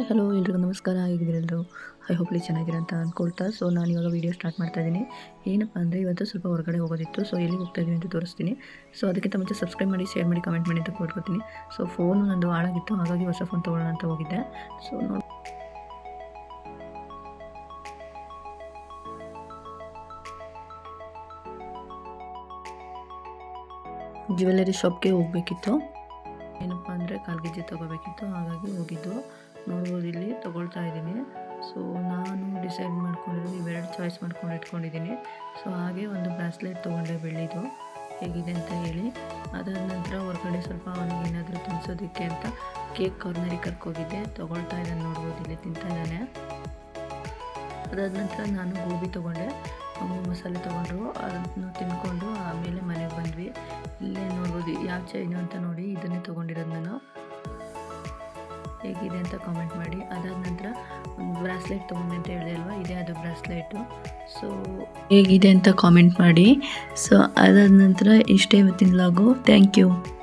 Hi hello, ಎಲ್ರಿಗೂ ನಮಸ್ಕಾರ. ಹೇಗಿದ್ದೀರೆಲ್ಲರೂ I ಹೋಪ್ಲಿ ಚೆನ್ನಾಗಿರ ಅಂತ ಅಂದ್ಕೊಳ್ತಾ ಸೊ ನಾನು ಇವಾಗ ವೀಡಿಯೋ ಸ್ಟಾರ್ಟ್ ಮಾಡ್ತಾ ಇದ್ದೀನಿ. ಏನಪ್ಪ ಅಂದರೆ, ಇವತ್ತು ಸ್ವಲ್ಪ ಹೊರಗಡೆ ಹೋಗೋದಿತ್ತು. ಸೊ ಎಲ್ಲಿ ಹೋಗ್ತಾ ಇದ್ದೀನಿ ಅಂತ ತೋರಿಸ್ತೀನಿ. ಸೊ ಅದಕ್ಕಿಂತ ಮುಂಚೆ ಸಬ್ಸ್ಕ್ರೈಬ್ ಮಾಡಿ ಶೇರ್ ಮಾಡಿ ಕಮೆಂಟ್ ಮಾಡಿ ಅಂತ ಕೊಟ್ಕೊತೀನಿ ಸೊ ಫೋನು ನಂದು ಹಾಳಾಗಿತ್ತು. ಹಾಗಾಗಿ ಹೊಸ ಫೋನ್ ತೊಗೊಳ್ಳೋಣ ಅಂತ ಹೋಗಿದ್ದೆ. ಸೊ ನೋಡಿ ಜ್ಯುವೆಲ್ಲರಿ ಶಾಪ್ಗೆ ಹೋಗಬೇಕಿತ್ತು. ಏನಪ್ಪ ಅಂದರೆ, ಕಾಲ್ಗೆಜ್ಜೆ ತೊಗೋಬೇಕಿತ್ತು. ಹಾಗಾಗಿ ಹೋಗಿದ್ದು. ನೋಡ್ಬೋದು ಇಲ್ಲಿ ತೊಗೊಳ್ತಾ ಇದ್ದೀನಿ. ಸೊ ನಾನು ಡಿಸೈಡ್ ಮಾಡ್ಕೊಂಡಿರೋದು ಇವೆರಡು ಚಾಯ್ಸ್ ಮಾಡ್ಕೊಂಡು ಇಟ್ಕೊಂಡಿದ್ದೀನಿ. ಸೊ ಹಾಗೆ ಒಂದು ಬ್ರಾಸ್ಲೆಟ್ ತೊಗೊಂಡೆ ಬೆಳ್ಳಿದು. ಹೇಗಿದೆ ಅಂತ ಹೇಳಿ. ಅದಾದ ನಂತರ ಹೊರಗಡೆ ಸ್ವಲ್ಪ ಅವನಿಗೆ ಏನಾದರೂ ತಿನ್ನಿಸೋದಕ್ಕೆ ಅಂತ ಕೇಕ್ ಕಾರ್ನರಿಗೆ ಕರ್ಕೋಗಿದ್ದೆ. ತೊಗೊಳ್ತಾ ಇದ್ದಾನೆ ನೋಡ್ಬೋದು ಇಲ್ಲಿ ತಿಂತಾ ಇದ್ದಾನೆ. ಅದಾದ ನಂತರ ನಾನು ಗೋಬಿ ತೊಗೊಂಡೆ. ಮಸಾಲೆ ತೊಗೊಂಡ್ರು. ಅದನ್ನು ತಿನ್ಕೊಂಡು ಆಮೇಲೆ ಮನೆಗೆ ಬಂದ್ವಿ. ಇಲ್ಲೇ ನೋಡ್ಬೋದು, ಯಾವ ಚೈನು ಅಂತ ನೋಡಿ ಇದನ್ನೇ ತೊಗೊಂಡಿರೋದು ನಾನು. ಹೇಗಿದೆ ಅಂತ ಕಾಮೆಂಟ್ ಮಾಡಿ. ಅದಾದ ನಂತರ ಬ್ರಾಸ್ಲೆಟ್ ತೊಗೊಂಡೆ ಅಂತ ಹೇಳಿದೆ ಅಲ್ವಾ? ಇದೇ ಅದು ಬ್ರಾಸ್ಲೆಟು ಸೊ ಹೇಗಿದೆ ಅಂತ ಕಾಮೆಂಟ್ ಮಾಡಿ. ಸೊ ಅದಾದ ನಂತರ ಇಷ್ಟೇ ಇವತ್ತಿನ ಲಾಗು ಥ್ಯಾಂಕ್ ಯು